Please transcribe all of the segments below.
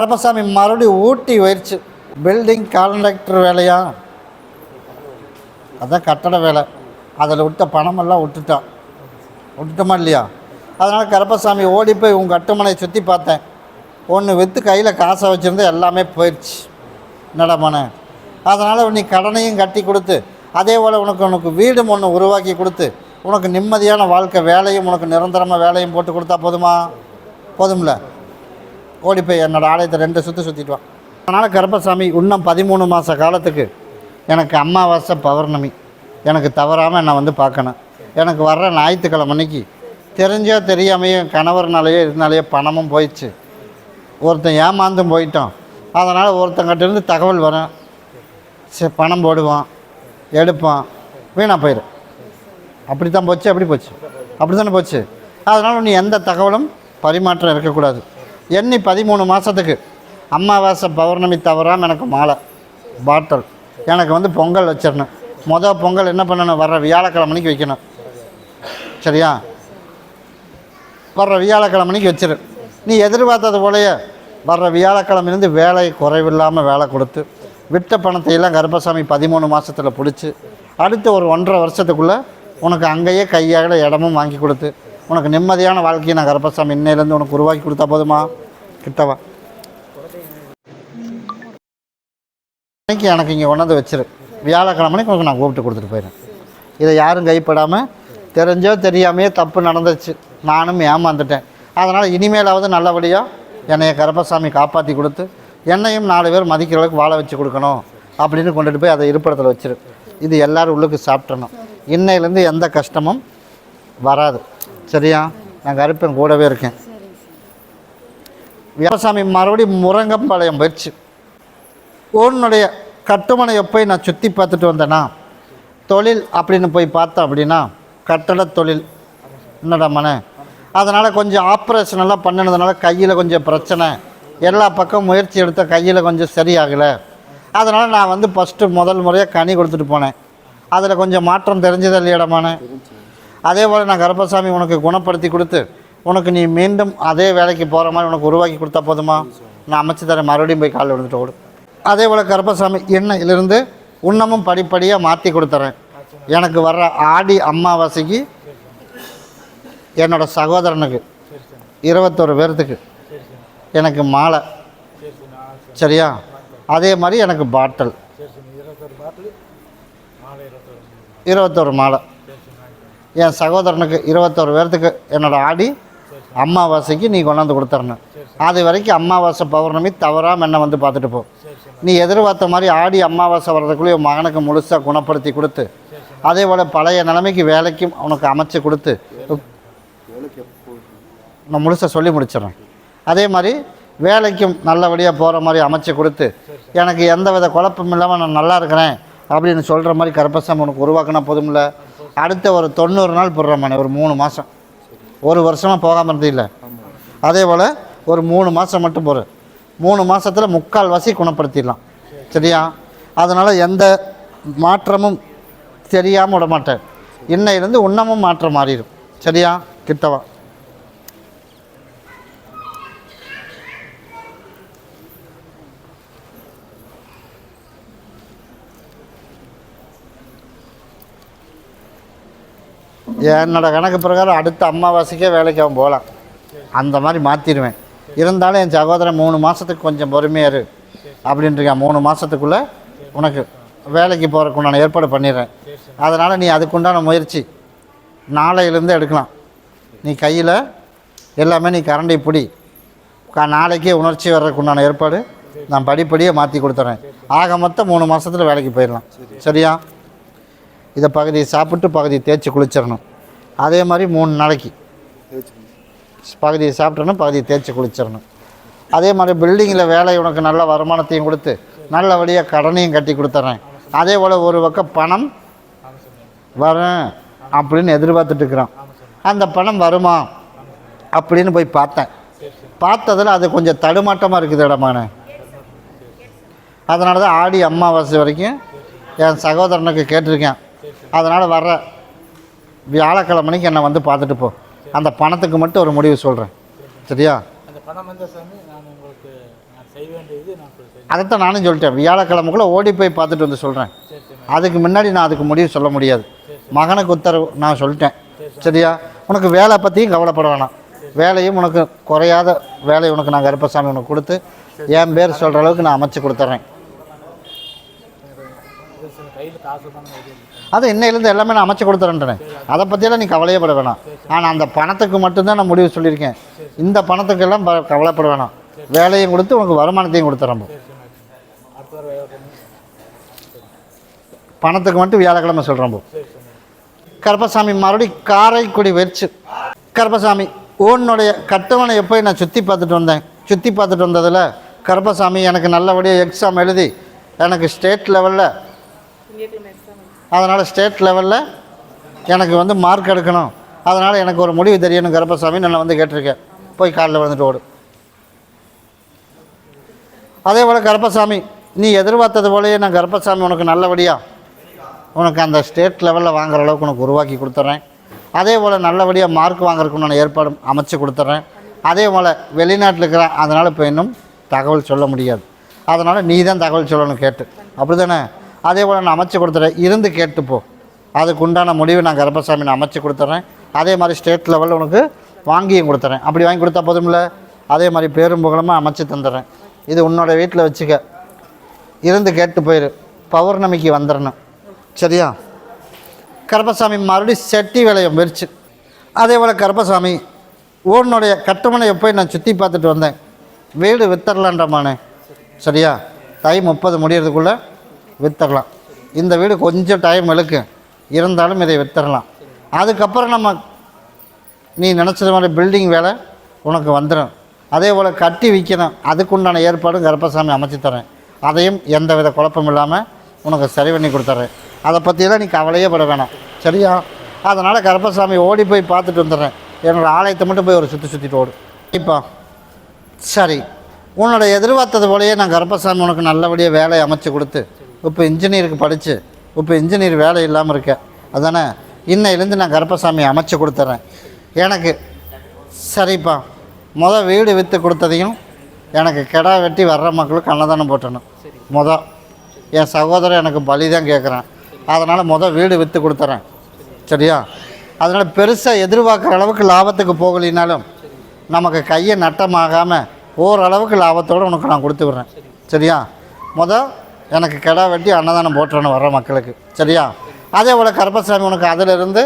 பரமசாமி மறுபடியும் ஊட்டி போயிடுச்சு building contractor வேலையா? அதான் கட்டட வேலை. அதில் விட்ட பணமெல்லாம் விட்டுட்டான். விட்டுட்டோமா இல்லையா? அதனால் கருப்பசாமி ஓடி போய் உங்கள் கட்டுமனையை சுற்றி பார்த்தேன். ஒன்று விற்று கையில் காசை வச்சுருந்து எல்லாமே போயிடுச்சு என்னடா அதனால் நீ கடனையும் கட்டி கொடுத்து அதே போல் உனக்கு உனக்கு வீடும் ஒன்று உருவாக்கி கொடுத்து உனக்கு நிம்மதியான வாழ்க்கை வேலையும் உனக்கு நிரந்தரமாக வேலையும் போட்டு கொடுத்தா போதுமா? போதும்ல? ஓடி போய் என்னோடய ஆலயத்தை ரெண்டு சுற்றி சுற்றிட்டுவான் அதனால் கருப்பசாமி இன்னும் பதிமூணு மாத காலத்துக்கு எனக்கு அமாவாசை பௌர்ணமி. எனக்கு தவறாமல் என்னை வந்து பார்க்கணும். எனக்கு வர்ற ஞாயிற்றுக்கிழமை அன்னைக்கு தெரிஞ்சோ தெரியாமையோ கணவர்னாலேயோ இருந்தாலேயோ பணமும் போயிடுச்சு. ஒருத்தன் ஏமாந்தும் போயிட்டோம் அதனால் ஒருத்தங்கிட்டேருந்து தகவல் வரும். சரி பணம் போடுவான் எடுப்பான் வீணாக போயிடும் அப்படி தான் போச்சு அப்படி போச்சு. அப்படி தானே போச்சு. அதனால் நீ எந்த தகவலும் பரிமாற்றம் இருக்கக்கூடாது. எண்ணி பதிமூணு மாதத்துக்கு அமாவாசை பௌர்ணமி தவறாமல் எனக்கு மாலை பாட்டல். எனக்கு வந்து பொங்கல் வச்சிடணும். மொதல் பொங்கல் என்ன பண்ணணும்? வர்ற வியாழக்கிழமைக்கு வைக்கணும். சரியா? வர்ற வியாழக்கிழமைக்கு வச்சிரு. நீ எதிர்பார்த்தது போலயே வர்ற வியாழக்கிழமையிலேருந்து வேலை குறைவில்லாமல் வேலை கொடுத்து விட்ட பணத்தையெல்லாம் கர்ப்பசாமி கருப்பசாமி பதிமூணு மாதத்தில் பிடிச்சி அடுத்த ஒரு ஒன்றரை வருஷத்துக்குள்ளே உனக்கு அங்கேயே கையால் இடமும் வாங்கி கொடுத்து உனக்கு நிம்மதியான வாழ்க்கையை நான் கருப்பசாமி இன்னையிலேருந்து உனக்கு உருவாக்கி கொடுத்தா போதுமா? கிட்டவா? அன்னைக்கு எனக்கு இங்கே கொண்டாந்து வச்சிரு. வியாழக்கிழமைக்கு உனக்கு நான் கூப்பிட்டு கொடுத்துட்டு போயிடுறேன் இதை யாரும் கைப்படாமல் தெரிஞ்சோ தெரியாமையோ தப்பு நடந்துச்சு நானும் ஏமாந்துட்டேன். அதனால் இனிமேலாவது நல்லபடியாக என்னைய கருப்பசாமி காப்பாற்றி கொடுத்து என்னையும் நாலு பேர் மதிக்கிற அளவுக்கு வாழ வச்சு கொடுக்கணும் அப்படின்னு கொண்டுட்டு போய் அதை இருப்பிடத்தில் வச்சிரு. இது எல்லோரும் உள்ளுக்கு சாப்பிட்டணும் இன்னையிலேருந்து எந்த கஷ்டமும் வராது. சரியா? நான் கருப்பன் கூடவே இருக்கேன். வியாசாமி மறுபடியும் முருங்கம்பாளையம் போயிடுச்சு. உன்னுடைய கட்டுமனையை போய் நான் சுற்றி பார்த்துட்டு வந்தேன்னா தொழில் அப்படின்னு போய் பார்த்தேன் அப்படின்னா கட்டட தொழில். என்னடா மன? அதனால் கொஞ்சம் ஆப்ரேஷன் எல்லாம் பண்ணினதுனால கையில் கொஞ்சம் பிரச்சனை. எல்லா பக்கம் முயற்சி எடுத்த கையில் கொஞ்சம் சரியாகலை. அதனால் நான் வந்து ஃபஸ்ட்டு முதல் முறையாக கனி கொடுத்துட்டு போனேன். அதில் கொஞ்சம் மாற்றம் தெரிஞ்சது இல்லையடமான அதே போல் நான் கருப்பசாமி உனக்கு குணப்படுத்தி கொடுத்து உனக்கு நீ மீண்டும் அதே வேலைக்கு போகிற மாதிரி உனக்கு உருவாக்கி கொடுத்தா போதுமா? நான் அமைச்சு தரேன். மறுபடியும் போய் காலில் விழுந்துட்டு ஓடு. அதே போல் கருப்பசாமி எண்ணெயிலிருந்து உன்னமும் படிப்படியாக மாற்றி கொடுத்துறேன். எனக்கு வர்ற ஆடி அமாவாசைக்கு என்னோடய சகோதரனுக்கு இருபத்தொரு பேர்த்துக்கு எனக்கு மாலை. சரியா? அதே மாதிரி எனக்கு பாட்டில். இருபத்தொரு மாலை. என் சகோதரனுக்கு இருபத்தோரு பேர்த்துக்கு என்னோடய ஆடி அமாவாசைக்கு நீ கொண்டாந்து கொடுத்துறணும். அது வரைக்கும் அமாவாசை பௌர்ணமி தவறாமல் என்னை வந்து பார்த்துட்டு போ. நீ எதிர்பார்த்த மாதிரி ஆடி அமாவாசை வர்றதுக்குள்ளே மகனுக்கு முழுசாக குணப்படுத்தி கொடுத்து அதே போல் பழைய நிலைமைக்கு வேலைக்கும் அவனுக்கு அமைச்சு கொடுத்து நான் முழுசாக சொல்லி முடிச்சிடுறேன். அதே மாதிரி வேலைக்கும் நல்லபடியாக போகிற மாதிரி அமைச்சு கொடுத்து எனக்கு எந்த வித குழப்பம் இல்லாமல் நான் நல்லா இருக்கிறேன் அப்படின்னு சொல்கிற மாதிரி கருப்பசாமி உனக்கு உருவாக்கினா இல்லை அடுத்த ஒரு தொண்ணூறு நாள் போடுறோம்மாண்ணே ஒரு மூணு மாதம் ஒரு வருஷமாக போகாமல் இருந்தது இல்லை அதே போல் ஒரு மூணு மாதம் மட்டும் போகிற மூணு மாதத்தில் முக்கால் வாசி குணப்படுத்திடலாம். சரியா? அதனால் எந்த மாற்றமும் தெரியாமல் விட மாட்டேன். இன்னையிலேருந்து உன்னமும் மாற்றம் மாறிடும். சரியா? கிட்டவா? என்னோட கணக்கு பிரகாரம் அடுத்த அமாவாசைக்கே வேலைக்கு அவன் போகலாம். அந்த மாதிரி மாற்றிடுவேன் இருந்தாலும் என் சகோதரன் மூணு மாதத்துக்கு கொஞ்சம் பொறுமையாக இரு. அப்படின்ட்டுருக்கேன் மூணு மாதத்துக்குள்ளே உனக்கு வேலைக்கு போகிறதுக்கு நான் ஏற்பாடு பண்ணிடுறேன். அதனால் நீ அதுக்குண்டான முயற்சி. நாளையிலேருந்து எடுக்கலாம். நீ கையில் எல்லாமே நீ கரண்டி பிடி. நாளைக்கே உணர்ச்சி வர்றதுக்கு உண்டான ஏற்பாடு நான் படிப்படியாக மாற்றி கொடுத்துறேன். ஆக மொத்தம் மூணு மாதத்தில் வேலைக்கு போயிடலாம். சரியா? இதை பகுதியை சாப்பிட்டு பகுதியை தேய்ச்சி குளிச்சிடணும். அதே மாதிரி மூணு நாளைக்கு. பகுதியை சாப்பிட்டணும் பகுதியை தேய்ச்சி குளிச்சிடணும். அதே மாதிரி பில்டிங்கில் வேலை உனக்கு நல்ல வருமானத்தையும் கொடுத்து நல்லபடியாக கடனையும் கட்டி கொடுத்துட்றேன் அதே போல் ஒரு பக்கம் பணம் வரேன் அப்படின்னு எதிர்பார்த்துட்ருக்குறான் அந்த பணம் வருமா அப்படின்னு போய் பார்த்தேன். பார்த்ததில் அது கொஞ்சம் தடுமாட்டமாக இருக்குது இடமான. அதனால தான் ஆடி அம்மாவாசை வரைக்கும் என் சகோதரனுக்கு கேட்டிருக்கேன். அதனால் வர்ற வியாழக்கிழமைக்கு என்னை வந்து பார்த்துட்டு போ. அந்த பணத்துக்கு மட்டும் ஒரு முடிவு சொல்கிறேன் சரியா? அந்த பணம் வந்த சாமி நான் உங்களுக்கு நான் செய்ய வேண்டியது நான் சொல்றேன். அதைத்தான் நானும் சொல்லிட்டேன். வியாழக்கிழமைக்குள்ளே ஓடி போய் பார்த்துட்டு வந்து சொல்கிறேன் அதுக்கு முன்னாடி நான் அதுக்கு முடிவு சொல்ல முடியாது. மகனுக்கு உத்தரவு நான் சொல்லிட்டேன். சரியா? உனக்கு வேலை பற்றியும் கவலைப்பட வேணாம். வேலையும் உனக்கு குறையாத வேலையை உனக்கு நான் கருப்பசாமி உனக்கு கொடுத்து என் பேர் சொல்கிற அளவுக்கு நான் அமைச்சு கொடுத்துட்றேன் இது சில கையில் காசு தானே இது இல்லை. அது இன்னையிலேருந்து எல்லாமே நான் அமைச்சு கொடுத்துறேன்றேன். அதை பற்றியெல்லாம் நீ கவலையே பட வேணாம் ஆனால் அந்த பணத்துக்கு மட்டும்தான் நான் முடிவு சொல்லியிருக்கேன். இந்த பணத்துக்கெல்லாம் கவலைப்பட வேணாம். வேலையும் கொடுத்து உனக்கு வருமானத்தையும் பண்ணி. பணத்துக்கு மட்டும் வியாழக்கிழமை சரி கருப்பசாமி மறுபடி காரைக்குடி வெறிச்சு. கருப்பசாமி உன்னுடைய கட்டுமனை எப்போ நான் சுற்றி பார்த்துட்டு வந்தேன். சுற்றி பார்த்துட்டு வந்ததில் கருப்பசாமி எனக்கு நல்லபடியாக எக்ஸாம் எழுதி எனக்கு ஸ்டேட் லெவலில் அதனால் ஸ்டேட் லெவலில் எனக்கு வந்து மார்க் எடுக்கணும். அதனால் எனக்கு ஒரு முடிவு தெரியணும் கருப்பசாமி நான் வந்து கேட்டிருக்கேன். போய் காலில் விழுந்துட்டு ஓடு. அதே போல் கருப்பசாமி நீ எதிர்பார்த்தது போலயே நான் கருப்பசாமி உனக்கு நல்லபடியாக உனக்கு அந்த ஸ்டேட் லெவலில் வாங்குற அளவுக்கு உனக்கு உருவாக்கி கொடுத்துட்றேன் அதே போல் நல்லபடியாக மார்க் வாங்குறதுக்கு நான் ஏற்பாடு அமைச்சு கொடுத்துட்றேன் அதே போல் வெளிநாட்டில் இருக்கிறேன் அதனால் இப்போ இன்னும் தகவல் சொல்ல முடியாது. அதனால் நீ தான் தகவல் சொல்லணும் கேட்டு. அப்படி தானே அதே போல் நான் அமைச்சு கொடுத்துட்றேன் இருந்து கேட்டு போ. அதுக்கு உண்டான முடிவு நான் கருப்பசாமி நான் அமைச்சு கொடுத்துட்றேன் அதே மாதிரி ஸ்டேட் லெவலில் உனக்கு வாங்கியும் கொடுத்துறேன். அப்படி வாங்கி கொடுத்தா போதும்ல? அதே மாதிரி பேரும் புகழமாக அமைச்சு தந்துடுறேன் இது உன்னோட வீட்டில் வச்சுக்க. இருந்து கேட்டு போயிரு. பௌர்ணமிக்கு வந்துடணும் சரியா? கருப்பசாமி மறுபடியும் செட்டி வேலையம் முயற்சி. அதே போல் கருப்பசாமி உன்னுடைய கட்டுமனையை போய் நான் சுற்றி பார்த்துட்டு வந்தேன். வீடு வித்தரலான்றமானே சரியா? தை முப்பது முடியறதுக்குள்ளே விற்றுக்கலாம் இந்த வீடு கொஞ்சம் டைம் இழுக்கும் இருந்தாலும் இதை விற்றுடலாம் அதுக்கப்புறம் நம்ம நீ நினச்சது மாதிரி பில்டிங் வேலை உனக்கு வந்துடும் அதே போல் கட்டி விற்கணும் அதுக்குண்டான ஏற்பாடும் கருப்பசாமி அமைச்சு தரேன். அதையும் எந்த வித குழப்பம் இல்லாமல் உனக்கு சரி பண்ணி கொடுத்துட்றேன் அதை பற்றியெல்லாம் நீ கவலையே பட வேணாம். சரியா? அதனால் கருப்பசாமி ஓடி போய் பார்த்துட்டு வந்துடுறேன். என்னோடய ஆலயத்தை மட்டும் போய் ஒரு சுற்றி சுற்றிட்டு ஓடு. இப்போ. சரி. உன்னோட எதிர்பார்த்தது போலயே நான் கருப்பசாமி உனக்கு நல்லபடியாக வேலையை அமைச்சு கொடுத்து இப்போ இன்ஜினியருக்கு படித்து இப்போ இன்ஜினியர் வேலை இல்லாமல் இருக்க. அதானே? இன்னையிலேருந்து நான் கருப்பசாமி அமைச்சு கொடுத்துட்றேன் எனக்கு சரிப்பா மொதல் வீடு விற்று கொடுத்ததையும் எனக்கு கிடா வெட்டி வர்ற மக்களுக்கு அன்னதானம் போட்டணும். முத. என் சகோதரன் எனக்கு பலி தான் கேட்குறேன் அதனால் மொதல் வீடு விற்று கொடுத்துறேன். சரியா? அதனால் பெருசாக எதிர்பார்க்குற அளவுக்கு லாபத்துக்கு போகலினாலும் நமக்கு கையை நட்டமாகாமல் ஓரளவுக்கு லாபத்தோடு உனக்கு நான் கொடுத்து விட்றேன். சரியா? மொதல் எனக்கு கிடா வெட்டி அன்னதானம் போட்டுறணும் வர்ற மக்களுக்கு. சரியா? அதே போல் கருப்பசாமி உனக்கு அதிலிருந்து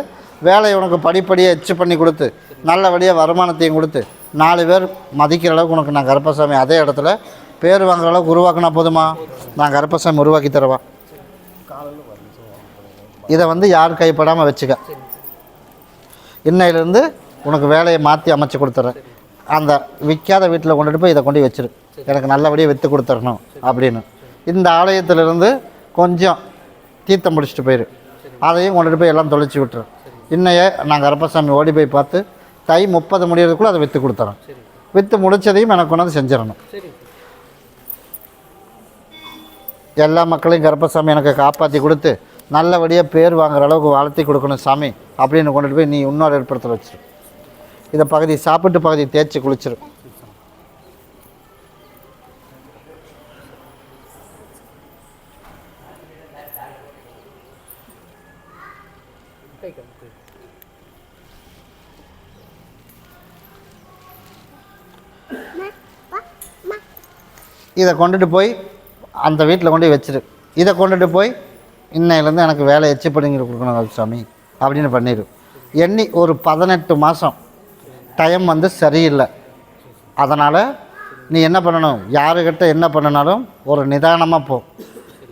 வேலையை உனக்கு படிப்படியாக எச்சு பண்ணி கொடுத்து நல்லபடியாக வருமானத்தையும் கொடுத்து நாலு பேர் மதிக்கிற அளவுக்கு உனக்கு நான் கருப்பசாமி அதே இடத்துல பேர் வாங்குற அளவுக்கு உருவாக்கினா போதுமா? நான் கருப்பசாமி உருவாக்கி தருவேன் இதை வந்து யார் கைப்படாமல் வச்சுக்க. இன்னையிலேருந்து உனக்கு வேலையை மாற்றி அமைச்சு கொடுத்துட்றேன் அந்த விற்காத வீட்டில் கொண்டுட்டு போய் இதை கொண்டு வச்சிரு. எனக்கு நல்லபடியாக விற்று கொடுத்துடணும் அப்படின்னு. இந்த ஆலயத்திலிருந்து கொஞ்சம் தீர்த்தம் முடிச்சுட்டு போயிரு. அதையும் கொண்டுட்டு போய் எல்லாம் தொலைச்சி விட்டுரு. இன்னையே நான் கருப்பசாமி ஓடி போய் பார்த்து தை முப்பது முடியறதுக்குள்ளே அதை விற்று கொடுத்துறோம். விற்று முடிச்சதையும் எனக்கு கொண்டாந்து செஞ்சிடணும். எல்லா மக்களையும் கருப்பசாமி எனக்கு காப்பாற்றி கொடுத்து நல்லபடியாக பேர் வாங்குற அளவுக்கு வளர்த்தி கொடுக்கணும் சாமி அப்படின்னு கொண்டுட்டு போய் நீ இன்னொரு ஏற்படுத்த வச்சிரு. இதை பகுதி சாப்பிட்டு பகுதி தேய்ச்சி குளிச்சிரு. இதை கொண்டுட்டு போய் அந்த வீட்டில் கொண்டு போய் வச்சிரு. இதை கொண்டுட்டு போய் இன்னையிலேருந்து எனக்கு வேலை எச்சு பண்ணிங்க கொடுக்கணும் சாமி அப்படின்னு பண்ணிடு எண்ணி ஒரு பதினெட்டு மாதம் டைம் வந்து சரியில்லை. அதனால் நீ என்ன பண்ணணும்? யாருக்கிட்ட என்ன பண்ணினாலும் ஒரு நிதானமாக போ.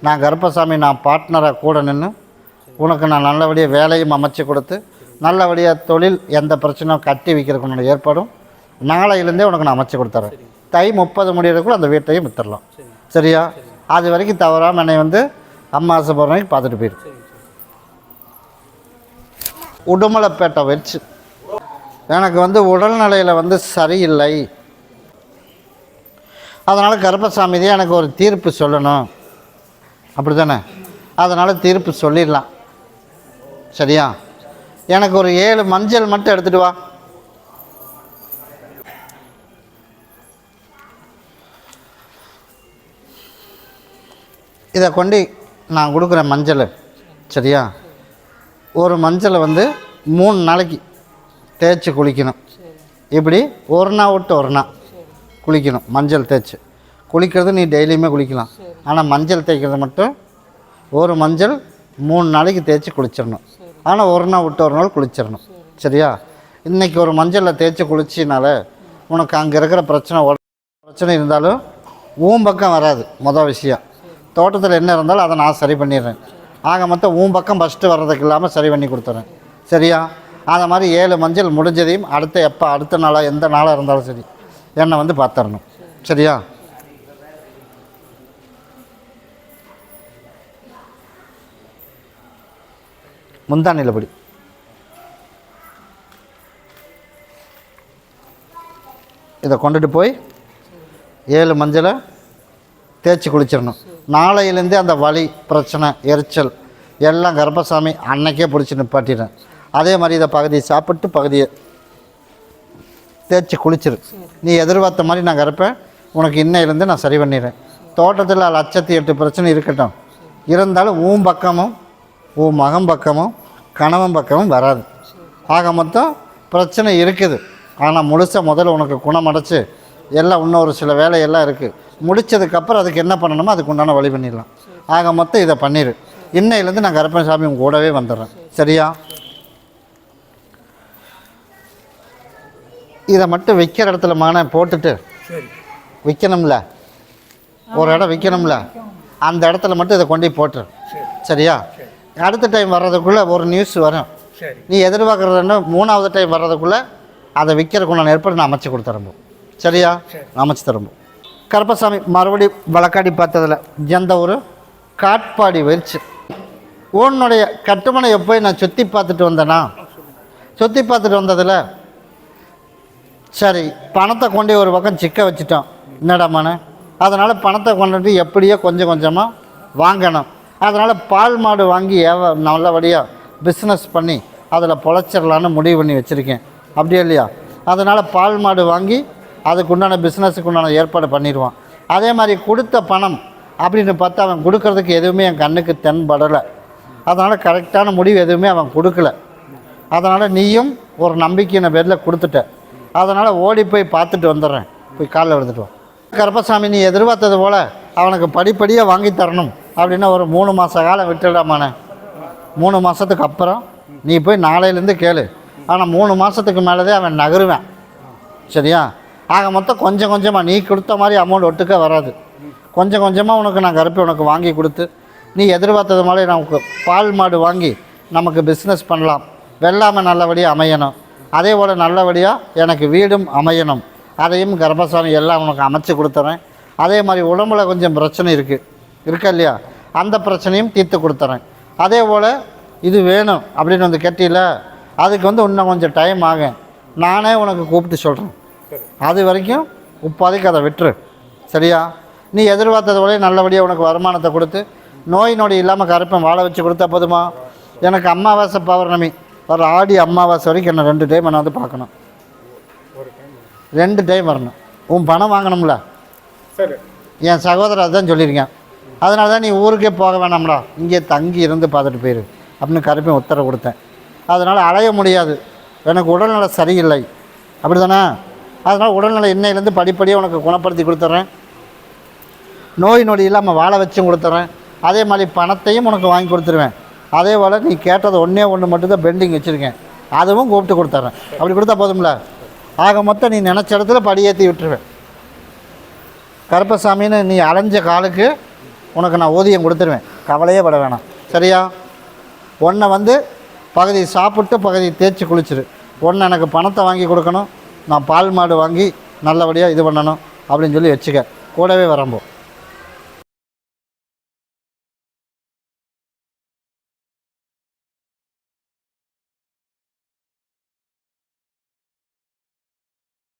நான் கருப்பசாமி நான் பார்ட்னராக கூட நின்று உனக்கு நான் நல்லபடியாக வேலையும் அமைச்சு கொடுத்து நல்லபடியாக தொழில் எந்த பிரச்சனையும் கட்டி வைக்கிறதுக்கு ஏற்பாடும் நாளையிலேருந்தே உனக்கு நான் அமைச்சு கொடுத்துறேன். தை முப்பது முடியறதுக்குள்ள அந்த வீட்டையும் வித்துடலாம். சரியா? அது வரைக்கும் தவறாமல் என்னை வந்து அம்மாசை போகிறவங்க பார்த்துட்டு போயிரு. உடுமலைப்பேட்டை வச்சு. எனக்கு வந்து உடல்நிலையில் வந்து சரியில்லை. அதனால் கருப்பசாமி தான் எனக்கு ஒரு தீர்ப்பு சொல்லணும். அப்படி தானே அதனால் தீர்ப்பு சொல்லிடலாம். சரியா? எனக்கு ஒரு ஏழு மஞ்சள் மட்டும் எடுத்துகிட்டு வா. இதை கொண்டு நான் கொடுக்குற மஞ்சள் சரியா? ஒரு மஞ்சளை வந்து மூணு நாளைக்கு தேய்ச்சி குளிக்கணும். இப்படி ஒரு நாள் விட்டு ஒரு நாள் குளிக்கணும் மஞ்சள் தேய்ச்சி. குளிக்கிறது நீ டெய்லியுமே குளிக்கலாம். ஆனால் மஞ்சள் தேய்க்கிறது மட்டும் ஒரு மஞ்சள் மூணு நாளைக்கு தேய்ச்சி குளிச்சிடணும். ஆனால் ஒரு நாள் விட்டு ஒரு நாள் குளிச்சிடணும் சரியா? இன்றைக்கி ஒரு மஞ்சளில் தேய்ச்சி குளிச்சினால உனக்கு அங்கே இருக்கிற பிரச்சனை பிரச்சனை இருந்தாலும் ஊம் பக்கம் வராது மொதல் விஷயம். தோட்டத்தில் என்ன இருந்தாலும் அதை நான் சரி பண்ணிடுறேன். ஆக மொத்தம் உன் பக்கம் ஃபஸ்ட்டு வர்றதுக்கு இல்லாமல் சரி பண்ணி கொடுத்துறேன். சரியா? அதை மாதிரி ஏழு மஞ்சள் முடிஞ்சதையும் அடுத்த எப்போ அடுத்த நாளாக எந்த நாளாக இருந்தாலும் சரி என்னை வந்து பார்த்துடணும். சரியா? முந்தா படி. இதை கொண்டுட்டு போய் ஏழு மஞ்சளை தேய்ச்சி குளிச்சிடணும். நாளையிலேருந்தே அந்த வலி பிரச்சனை எரிச்சல் எல்லாம் கர்ப்பசாமி அன்னைக்கே பிடிச்சி நிப்பாட்டிடுறேன். அதே மாதிரி இதை பகுதியை சாப்பிட்டு பகுதியை தேய்ச்சி குளிச்சிரு. நீ எதிர்பார்த்த மாதிரி நான் கறப்பேன். உனக்கு இன்னையிலேருந்து நான் சரி பண்ணிடுறேன். தோட்டத்தில் லட்சத்தி எட்டு பிரச்சனை இருக்கட்டும். இருந்தாலும் ஊம் பக்கமும் உன் மகம் பக்கமும் கணவன் பக்கமும் வராது. ஆக மொத்தம் பிரச்சனை இருக்குது. ஆனால் முழுசாக முதல்ல உனக்கு குணமடைச்சு எல்லாம் இன்னொரு சில வேலையெல்லாம் இருக்குது முடிச்சதுக்கப்புறம் அதுக்கு என்ன பண்ணணுமோ அதுக்கு உண்டான வழி பண்ணிடலாம். ஆக மொத்தம் இதை பண்ணிடு இன்னையிலேருந்து நான் கருப்பன் சாமி கூடவே வந்துடுறேன். சரியா? இதை மட்டும் விற்கிற இடத்துல மான போட்டுட்டு விற்கணும்ல ஒரு இடம் விற்கணும்ல அந்த இடத்துல மட்டும் இதை கொண்டு போய் போட்டுரு. சரி. சரியா? அடுத்த டைம் வர்றதுக்குள்ளே ஒரு நியூஸ் வரும். நீ எதிர்பார்க்குறதுன்னா மூணாவது டைம் வர்றதுக்குள்ளே அதை விற்கிறதுக்குள்ள ஏற்பாடு நான் அமைச்சு கொடுத்துறம்போ சரியா? சரி. அமைச்சு தரம்போ கருப்பசாமி மறுபடி வழக்காடி பார்த்ததில் எந்த ஒரு காட்பாடி வரிச்சு உன்னுடைய கட்டுமனையை போய் நான் சுற்றி பார்த்துட்டு வந்தேனா? சுற்றி பார்த்துட்டு வந்ததில் சரி பணத்தை கொண்டு ஒரு பக்கம் சிக்க வச்சுட்டோம். என்னடாமான அதனால் பணத்தை கொண்டுட்டு எப்படியோ கொஞ்சம் கொஞ்சமாக வாங்கணும். அதனால் பால் மாடு வாங்கி ஏவ நல்லபடியாக பிஸ்னஸ் பண்ணி அதில் பொழைச்சிடலான்னு முடிவு பண்ணி வச்சுருக்கேன். அப்படியே இல்லையா? அதனால் பால் மாடு வாங்கி அதுக்குண்டான பிஸ்னஸுக்கு உண்டான ஏற்பாடு பண்ணிடுவான் அதே மாதிரி கொடுத்த பணம் அப்படின்னு பார்த்தா அவன் கொடுக்கறதுக்கு எதுவுமே என் கண்ணுக்கு தென்படலை. அதனால் கரெக்டான முடிவு எதுவுமே அவன் கொடுக்கல. அதனால் நீயும் ஒரு நம்பிக்கையின பேரில் கொடுத்துட்ட. அதனால் ஓடி போய் பார்த்துட்டு வந்துடுறேன். போய் காலில் விழுந்துட்டு வா. கருப்பசாமி நீ எதிர்பார்த்தது போல் அவனுக்கு படிப்படியாக வாங்கி தரணும் அப்படின்னா ஒரு மூணு மாத காலம் விட்டுடாமானே மூணு மாதத்துக்கு அப்புறம் நீ போய் நாளையிலேருந்து கேளு. ஆனால் மூணு மாதத்துக்கு மேலே அவன் நகருவேன். சரியா? ஆக மொத்தம் கொஞ்சம் கொஞ்சமாக நீ கொடுத்த மாதிரி அமௌண்ட் ஒட்டுக்க வராது. கொஞ்சம் கொஞ்சமாக உனக்கு நான் கருப்பை உனக்கு வாங்கி கொடுத்து நீ எதிர்பார்த்தது மாதிரி நமக்கு பால் மாடு வாங்கி நமக்கு பிஸ்னஸ் பண்ணலாம். வெள்ளாமை நல்லபடியாக அமையணும். அதே போல் நல்லபடியாக எனக்கு வீடும் அமையணும். அதையும் கர்ப்பசாமி எல்லாம் உனக்கு அமைச்சு கொடுத்துறேன். அதே மாதிரி உடம்புல கொஞ்சம் பிரச்சனை இருக்குது இருக்கா இல்லையா? அந்த பிரச்சனையும் தீர்த்து கொடுத்துறேன். அதே போல் இது வேணும் அப்படின்னு வந்து கேட்டியில் அதுக்கு வந்து இன்னும் கொஞ்சம் டைம் ஆகும். நானே உனக்கு கூப்பிட்டு சொல்கிறேன் அது வரைக்கும் இப்போதைக்கு அதை விட்டுரு. சரியா? நீ எதிர்பார்த்தது போல நல்லபடியாக உனக்கு வருமானத்தை கொடுத்து நோய் நொடி இல்லாமல் கருப்பன் வாழ வச்சு கொடுத்தா போதுமா? எனக்கு அமாவாசை பௌர்ணமி வர ஆடி அமாவாசை வரைக்கும் என்ன ரெண்டு டைம் என்ன வந்து பார்க்கணும். ரெண்டு டைம் வரணும். உன் பணம் வாங்கணும்ல? சரி. என் சகோதரர் அதான் சொல்லியிருக்கேன். அதனால தான் நீ ஊருக்கே போக வேணாம்டா. இங்கே தங்கி இருந்து பார்த்துட்டு போயிரு. அப்படின்னு கருப்பையும் உத்தரவு கொடுத்தேன். அதனால் அலைய முடியாது. எனக்கு உடல்நலை சரியில்லை. அப்படி தானே அதனால் உடல்நிலை இன்னையிலேருந்து படிப்படியாக உனக்கு குணப்படுத்தி கொடுத்துட்றேன். நோய் நொடி இல்லாமல் வாழ வச்சும் கொடுத்துட்றேன். அதே மாதிரி பணத்தையும் உனக்கு வாங்கி கொடுத்துருவேன். அதே போல் நீ கேட்டது ஒன்றே ஒன்று மட்டும்தான் பெண்டிங் வச்சுருக்கேன். அதுவும் கூப்பிட்டு கொடுத்துட்றேன். அப்படி கொடுத்தா போதும்ல? ஆக மொத்தம் நீ நினச்ச இடத்துல படியேற்றி விட்டுருவேன். கருப்பசாமின்னு நீ அலைஞ்ச காலுக்கு உனக்கு நான் ஊதியம் கொடுத்துருவேன். கவலையே பட வேணாம். சரியா? ஒன்றை வந்து பகுதி சாப்பிட்டு பகுதி தேய்ச்சி குளிச்சிரு. ஒன்று எனக்கு பணத்தை வாங்கி கொடுக்கணும். நான் பால் மாடு வாங்கி நல்லபடியாக இது பண்ணணும் அப்படின்னு சொல்லி வச்சுக்க. கூடவே வரம்போ.